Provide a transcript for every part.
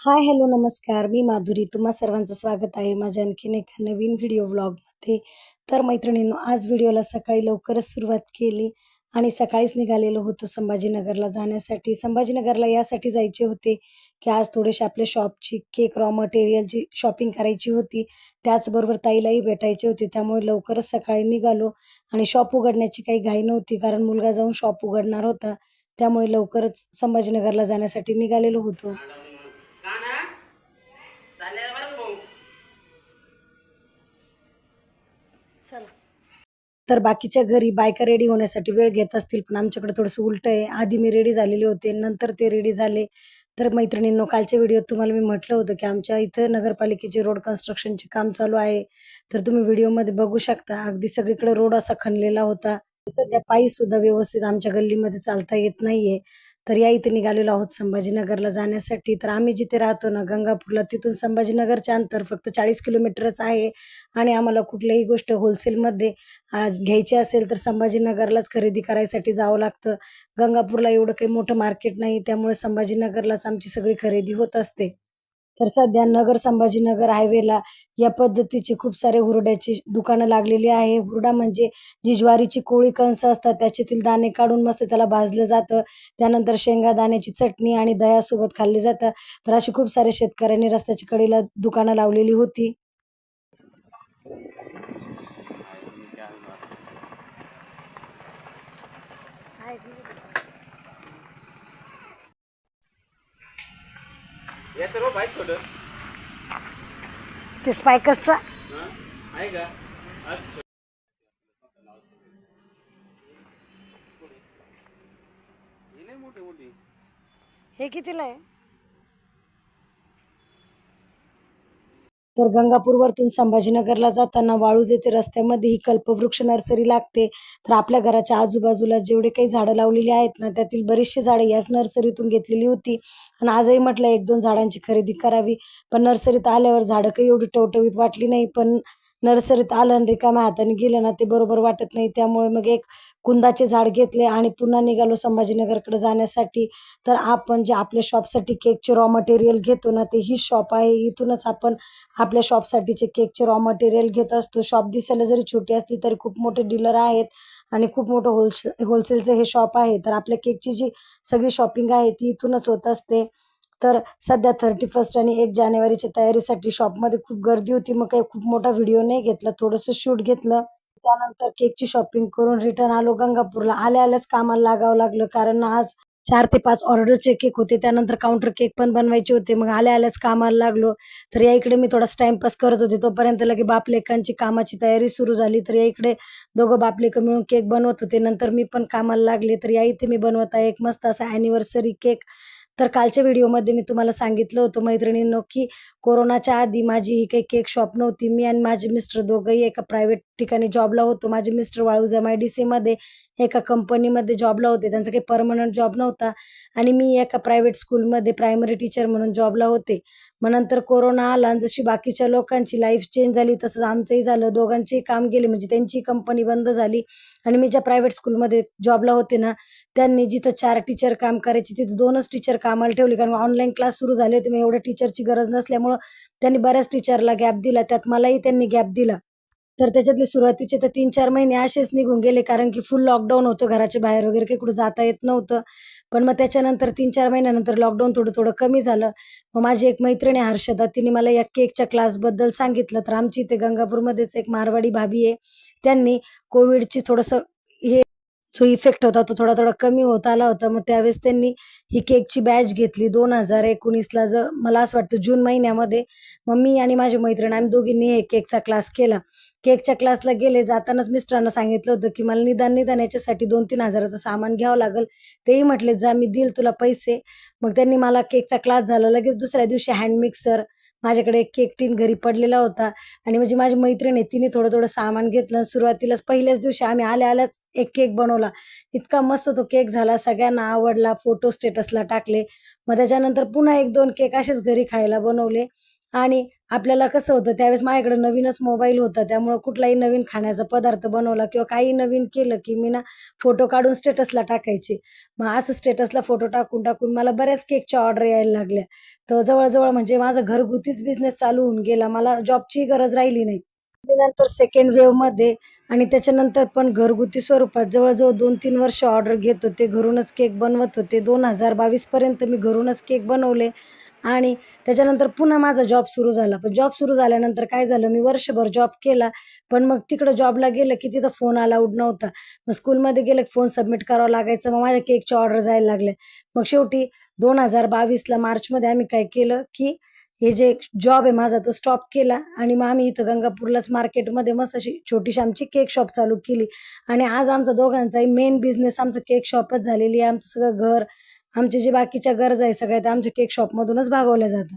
Hi hello नमस्कार. मी माधुरी. तुम्हा सर्वांचं स्वागत आहे माझ्या आणखीन एका नवीन व्हिडिओ व्लॉगमध्ये. तर मैत्रिणींनो आज व्हिडिओला सकाळी लवकरच सुरुवात केली आणि सकाळीच निघालेलो होतो संभाजीनगरला जाण्यासाठी. संभाजीनगरला यासाठी जायचे होते की आज थोडेसे आपल्या शॉपची केक रॉ मटेरियलची शॉपिंग करायची होती. त्याचबरोबर ताईलाही भेटायचे होते त्यामुळे लवकरच सकाळी निघालो आणि शॉप उघडण्याची काही घाई नव्हती कारण मुलगा जाऊन शॉप उघडणार होता. त्यामुळे लवकरच संभाजीनगरला जाण्यासाठी निघालेलो होतो. तर बाकीच्या घरी बायका रेडी होण्यासाठी वेळ घेत असतील पण आमच्याकडे थोडंसं उलट आहे. आधी मी रेडी झालेले होते नंतर ते रेडी झाले. तर मैत्रिणींनो कालच्या व्हिडिओत तुम्हाला मी म्हटलं होतं की आमच्या इथं नगरपालिकेचे रोड कन्स्ट्रक्शनचे काम चालू आहे. तर तुम्ही व्हिडिओमध्ये बघू शकता अगदी सगळीकडे रोड असा खणलेला होता. सध्या पायी सुद्धा व्यवस्थित आमच्या गल्लीमध्ये चालता येत नाहीये. तर या इथे निघालेलो आहोत संभाजीनगरला जाण्यासाठी. तर आम्ही जिथे राहतो ना गंगापूरला तिथून संभाजीनगरच्या अंतर फक्त चाळीस किलोमीटरच आहे. आणि आम्हाला कुठल्याही गोष्ट होलसेलमध्ये आज घ्यायची असेल तर संभाजीनगरलाच खरेदी करायसाठी जावं लागतं. गंगापूरला एवढं काही मोठं मार्केट नाही त्यामुळे संभाजीनगरलाच आमची सगळी खरेदी होत असते. तर सध्या नगर संभाजीनगर हायवेला या पद्धतीचे खूप सारे हुरड्याची दुकानं लागलेली आहे. हुरडा म्हणजे जी ज्वारीची कोळी कणस असतात त्याच्यातील दाणे काढून मस्त त्याला भाजलं जातं. त्यानंतर शेंगा दाण्याची चटणी आणि दह्यासोबत खाल्ली जातं. तर अशी खूप सारे शेतकऱ्यांनी रस्त्याच्या कडेला दुकानं लावलेली होती. छोटं. ते स्पायकसचा हं? आहे का? असं हे कितीला आहे? तर गंगापूरवरतून संभाजीनगरला जाताना वाळूज येथे रस्त्यामध्ये ही कल्पवृक्ष नर्सरी लागते. तर आपल्या घराच्या आजूबाजूला जेवढे काही झाडं लावलेली आहेत ना त्यातील बरीचशी झाडं याच नर्सरीतून घेतलेली होती. आणि आजही म्हटलं एक दोन झाडांची खरेदी करावी. पण नर्सरीत आल्यावर झाडं काही एवढी टवटवीत वाटली नाही. पण नर्सरीत आलं आणि रिकाम्या हाताने गेलं ना ते बरोबर वाटत नाही. त्यामुळे मग एक कुंदाचे झाड घेतले आणि पुन्हा निघालो संभाजीनगरकडे जाण्यासाठी. तर आपण जे आपल्या शॉपसाठी केकचे रॉ मटेरियल घेतो ना ते ही शॉप आहे. इथूनच आपण आपल्या शॉपसाठीचे केकचे रॉ मटेरियल घेत असतो. शॉप दिसायला जरी छोटी असली तरी खूप मोठे डीलर आहेत आणि खूप मोठं होलसे होलसेलचं हे शॉप आहे. तर आपल्या केकची जी सगळी शॉपिंग आहे ती इथूनच होत असते. तर सध्या थर्टी फर्स्ट आणि एक जानेवारीच्या तयारीसाठी शॉपमध्ये खूप गर्दी होती. मग काही खूप मोठा व्हिडिओ नाही घेतला. थोडंसं शूट घेतलं. त्यानंतर केकची शॉपिंग करून रिटर्न आलो गंगापूरला. आल्या आल्याच कामाला लागावं लागलं. कारण आज चार ते पाच ऑर्डरचे केक होते. त्यानंतर काउंटर केक पण बनवायचे होते. मग आल्या आल्याच कामाला लागलो. तर या इकडे मी थोडासा टाइमपास करत होते. तोपर्यंत लगे बापलेकांची कामाची तयारी सुरू झाली. तर या इकडे दोघं बापलेक मिळून केक बनवत होते. नंतर मी पण कामाला लागले. तर या इथे मी बनवत आहे एक मस्त असा अॅनिव्हर्सरी केक तर कालच्या व्हिडिओमध्ये मी तुम्हाला सांगितलं होतं मैत्रिणींनो की कोरोनाच्या आधी माझी ही काही केक शॉप नव्हती. मी आणि माझे मिस्टर दोघंही एका प्रायव्हेट ठिकाणी जॉबला होतो. माझे मिस्टर वाळूजमाय डी सीमध्ये एका कंपनीमध्ये जॉबला होते. त्यांचा काही परमनंट जॉब नव्हता. आणि मी एका प्रायव्हेट स्कूलमध्ये प्रायमरी टीचर म्हणून जॉबला होते. मग नंतर कोरोना आला आणि जशी बाकीच्या लोकांची लाईफ चेंज झाली तसंच आमचंही झालं. दोघांचेही काम गेले म्हणजे त्यांची कंपनी बंद झाली. आणि मी ज्या प्रायव्हेट स्कूलमध्ये जॉबला होते ना त्यांनी जिथं चार टीचर काम करायचे तिथं दोनच टीचर कामाला ठेवली. कारण ऑनलाईन क्लास सुरू झाले होते मग एवढ्या टीचरची गरज नसल्यामुळं त्यांनी बऱ्याच टीचरला गॅप दिला. त्यात मलाही त्यांनी गॅप दिला. तर त्याच्यातले सुरुवातीचे तर तीन चार महिने असेच निघून गेले कारण की फुल लॉकडाऊन होतं घराच्या बाहेर वगैरे काही कुठं जाता येत नव्हतं. पण मग त्याच्यानंतर तीन चार महिन्यानंतर लॉकडाऊन थोडं थोडं कमी झालं. मग माझी एक मैत्रिणी हर्षदा तिने मला या केकच्या क्लासबद्दल सांगितलं. तर आमची इथे गंगापूरमध्येच एक मारवाडी भाभी आहे. त्यांनी कोविडची थोडंसं जो इफेक्ट होता तो थोडा थोडा कमी होत आला होता. मग त्यावेळेस त्यांनी ही केकची बॅच घेतली दोन हजार एकोणीसला. ज मला असं वाटतं जून महिन्यामध्ये मग मी आणि माझी मैत्रीण आम्ही दोघींनी हे केकचा क्लास केला. केकच्या क्लासला गेले जातानाच मिस्टरांना सांगितलं होतं की मला निदान निदान याच्यासाठी दोन तीन हजाराचं सामान घ्यावं लागेल. तेही म्हटले जा मी देईल तुला पैसे. मग त्यांनी मला केकचा क्लास झाला. लगेच दुसऱ्या दिवशी हँड मिक्सर माझ्याकडे एक केक टीन घरी पडलेला होता. आणि म्हणजे माझी मैत्रीण आहे तिने थोडं थोडं सामान घेतलं. सुरुवातीलाच पहिल्याच दिवशी आम्ही आल्या आल्याच एक केक बनवला. इतका मस्त तो केक झाला. सगळ्यांना आवडला फोटो स्टेटसला टाकले. मग त्याच्यानंतर पुन्हा एक दोन केक असेच घरी खायला बनवले. आणि आपल्याला कसं होतं त्यावेळेस माझ्याकडे नवीनच मोबाईल होता. त्यामुळं कुठलाही नवीन खाण्याचा पदार्थ बनवला किंवा काही नवीन केलं की मी ना फोटो काढून स्टेटसला टाकायचे. मग असं स्टेटसला फोटो टाकून टाकून मला बऱ्याच केकच्या ऑर्डर यायला लागल्या. तर जवळजवळ म्हणजे माझा घरगुतीच बिझनेस चालू होऊन गेला. मला जॉबची गरज राहिली नाही. मी नंतर सेकंड वेव्हमध्ये आणि त्याच्यानंतर पण घरगुती स्वरूपात जवळजवळ दोन तीन वर्ष ऑर्डर घेत होते. घरूनच केक बनवत होते. दोन हजार बावीसपर्यंत मी घरूनच केक बनवले. आणि त्याच्यानंतर पुन्हा माझा जॉब सुरू झाला. पण जॉब सुरू झाल्यानंतर काय झालं मी वर्षभर जॉब केला पण मग तिकडं जॉबला गेलं की तिथं फोन अलाउड नव्हता. मग स्कूलमध्ये गेलं की फोन सबमिट करावा लागायचं मग माझ्या केकच्या ऑर्डर जायला लागल्या मग शेवटी दोन हजार बावीसला मार्चमध्ये आम्ही काय केलं की हे जे जॉब आहे माझा तो स्टॉप केला आणि मग आम्ही इथं गंगापूरलाच मार्केटमध्ये मस्त अशी छोटीशी आमची केक शॉप चालू केली. आणि आज आमचा दोघांचाही मेन बिझनेस आमचं केक शॉपच झालेली आहे. आमचं सगळं घर आमचे जे बाकीच्या गरजा आहे सगळ्या त्या आमच्या केक शॉपमधूनच भागवल्या जातात.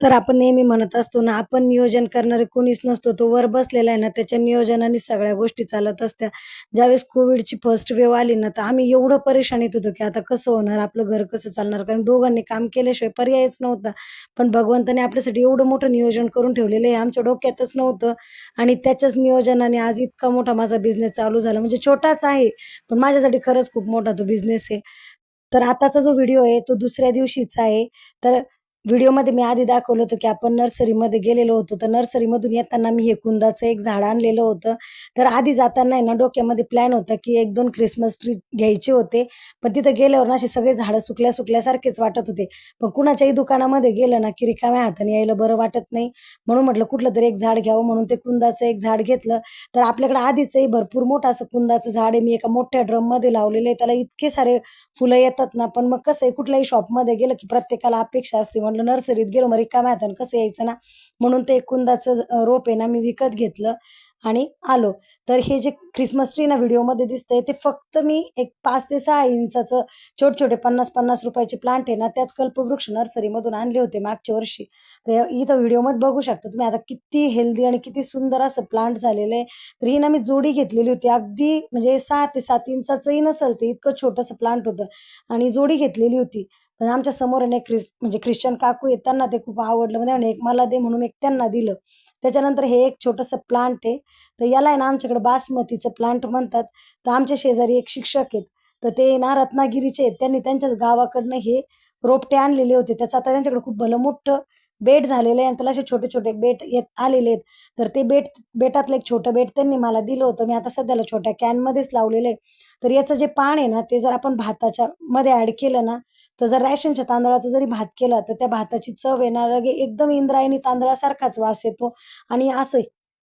तर आपण नेहमी म्हणत असतो ना आपण नियोजन करणारे कोणीच नसतो तो वर बसलेला आहे ना त्याच्या नियोजनाने सगळ्या गोष्टी चालत असत्या. ज्यावेळेस कोविडची फर्स्ट वेव्ह आली ना तर आम्ही एवढं परेशान येत होतो की आता कसं होणार आपलं घर कसं चालणार? कारण दोघांनी काम केल्याशिवाय पर्यायच नव्हता. पण भगवंताने आपल्यासाठी एवढं मोठं नियोजन करून ठेवलेलं आहे आमच्या डोक्यातच नव्हतं. आणि त्याच्याच नियोजनाने आज इतका मोठा माझा बिझनेस चालू झाला. म्हणजे छोटाच आहे पण माझ्यासाठी खरंच खूप मोठा तो बिझनेस आहे. तर आताचा जो व्हिडिओ आहे तो दुसऱ्या दिवशीचा आहे. तर व्हिडिओमध्ये मी आधी दाखवलं होतं की आपण नर्सरीमध्ये गेलेलो होतो. तर नर्सरीमधून येताना मी हे कुंदाचं एक झाड आणलेलं होतं. तर आधी जाताना आहे ना डोक्यामध्ये प्लॅन होता की एक दोन क्रिसमस ट्री घ्यायचे होते. पण तिथं गेल्यावर ना असे सगळे झाडं सुकल्या सुकल्यासारखेच वाटत होते. पण कुणाच्याही दुकानामध्ये गेलं ना की रिकाम्या हाताने यायला बरं वाटत नाही. म्हणून म्हटलं कुठलं तरी एक झाड घ्यावं म्हणून ते कुंदाचं एक झाड घेतलं. तर आपल्याकडे आधीचंही भरपूर मोठं असं कुंदाचं झाड आहे. मी एका मोठ्या ड्रममध्ये लावलेलं आहे. त्याला इतके सारे फुलं येतात ना. पण मग कसं आहे कुठल्याही शॉपमध्ये गेलं की प्रत्येकाला अपेक्षा असते. म्हणलं नर्सरीत गेलो मग रिकाम्या हाताने कसं यायचं ना? म्हणून ते एक कुंदाचं रोप आहे ना मी विकत घेतलं आणि आलो. तर हे जे क्रिसमस ट्री ना व्हिडिओमध्ये दिसतंय ते फक्त मी एक पाच ते सहा इंचाचं छोटे छोटे पन्नास पन्नास रुपयाचे प्लांट आहे ना त्याच कल्पवृक्ष नर्सरीमधून आणले होते मागच्या वर्षी. तर इथं व्हिडिओमध्ये बघू शकता तुम्ही आता किती हेल्दी आणि किती सुंदर असं प्लांट झालेलं आहे. तर ही ना मी जोडी घेतलेली होती अगदी म्हणजे सहा ते सात इंचाचंही नसेल ते इतकं छोटंसं प्लांट होतं. आणि जोडी घेतलेली होती. पण आमच्यासमोर आहे एक ख्रिस म्हणजे ख्रिश्चन काकू आहेत त्यांना ते खूप आवडलं. म्हणजे आणि एक मला दे म्हणून एक त्यांना दिलं. त्याच्यानंतर हे एक छोटंसं प्लांट आहे. तर याला आहे ना आमच्याकडे बासमतीचं प्लांट म्हणतात. तर आमच्या शेजारी एक शिक्षक आहेत. तर ते ना रत्नागिरीचे आहेत. त्यांनी त्यांच्याच गावाकडनं हे रोपटे आणलेले होते. त्याचं आता त्यांच्याकडे खूप भलं मोठं बेट झालेलं आहे आणि त्याला असे छोटे छोटे बेट येत आलेले आहेत. तर ते बेट बेटातलं एक छोटं बेट त्यांनी मला दिलं होतं. मी आता सध्याला छोट्या कॅनमध्येच लावलेलं आहे. तर याचं जे पान आहे ना ते जर आपण भाताच्या मध्ये ऍड केलं ना तर जर रॅशनच्या तांदळाचा जरी भात केला तर त्या भाताची चव येणार एकदम इंद्रायणी तांदळासारखाच वास येतो. आणि असं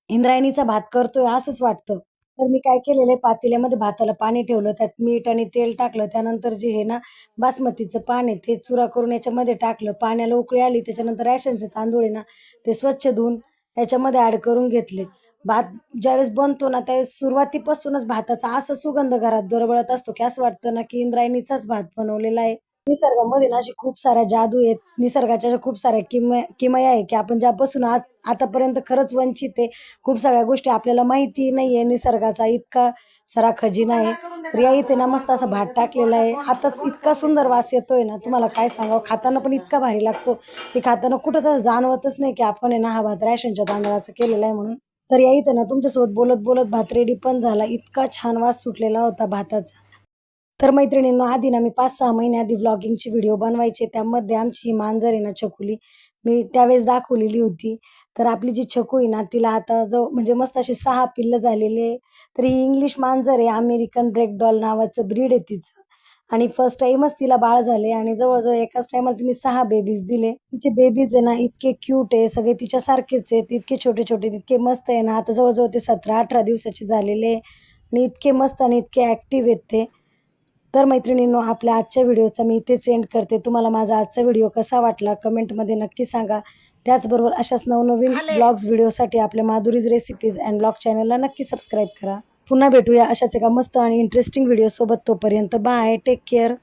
इंद्रायणीचा भात करतोय असंच वाटतं. तर मी काय केलेलं आहे पातेल्यामध्ये भाताला पाणी ठेवलं त्यात मीठ आणि तेल टाकलं. त्यानंतर जे हे ना बासमतीचं पाणी ते चुरा करून याच्यामध्ये टाकलं. पाण्याला उकळी आली त्याच्यानंतर रॅशनचे तांदूळ आहे ना ते स्वच्छ धुवून याच्यामध्ये ऍड करून घेतले. भात ज्यावेळेस बनतो ना त्यावेळेस सुरुवातीपासूनच भाताचा असं सुगंध घरात दरवळत असतो की असं वाटतं ना की इंद्रायणीचाच भात बनवलेला आहे. निसर्गामध्ये ना अशी खूप साऱ्या जादू आहेत. निसर्गाच्या अशा खूप साऱ्या किमया किमया आहे की आपण ज्यापासून आत आतापर्यंत खरंच वंचित आहे. खूप साऱ्या गोष्टी आपल्याला माहिती नाही आहे निसर्गाचा इतका सारा खजिना आहे. तर या इथे ना मस्त असा भात टाकलेला आहे. आताच इतका सुंदर वास येतोय ना. तुम्हाला काय सांगावं? खाताना पण इतका भारी लागतो. की खाताना कुठंच असं जाणवतच नाही की आपण आहे ना हा भात रॅशनच्या तांदळाचा केलेला आहे म्हणून. तर या इथे ना तुमच्यासोबत बोलत बोलत भात रेडी पण झाला. इतका छान वास सुटलेला होता भाताचा. तर मैत्रिणींनो आधी ना मी पाच सहा महिने आधी व्लॉगिंगची व्हिडिओ बनवायचे. त्यामध्ये आमची ही मांजर आहे ना छकुली मी त्यावेळेस दाखवलेली होती. तर आपली जी छकू आहे ना तिला आता जो म्हणजे मस्त अशी सहा पिल्लं झालेली आहे. तर ही इंग्लिश मांजर आहे अमेरिकन ब्रेक डॉल नावाचं ब्रीड आहे तिचं. आणि फर्स्ट टाइमच तिला बाळ झाले आणि जवळजवळ एकाच टायमाला तिने सहा बेबीज दिले. तिचे बेबीज आहे ना इतके क्यूट आहे सगळे तिच्यासारखेच आहेत. इतके छोटे छोटे इतके मस्त आहे ना आता जवळजवळ ते सतरा अठरा दिवसाचे झालेले आणि इतके मस्त आणि इतके ॲक्टिव्ह आहेत ते. तर मैत्रिणींनो आपल्या आजच्या व्हिडिओचा मी इथेच एंड करते. तुम्हाला माझा आजचा व्हिडिओ कसा वाटला कमेंटमध्ये नक्की सांगा. त्याचबरोबर अशाच नवनवीन ब्लॉग्स व्हिडिओसाठी आपल्या माधुरीज रेसिपीज अँड ब्लॉग चॅनलला नक्की सबस्क्राईब करा. पुन्हा भेटूया अशाच एका मस्त आणि इंटरेस्टिंग व्हिडिओ सोबत तोपर्यंत बाय टेक केअर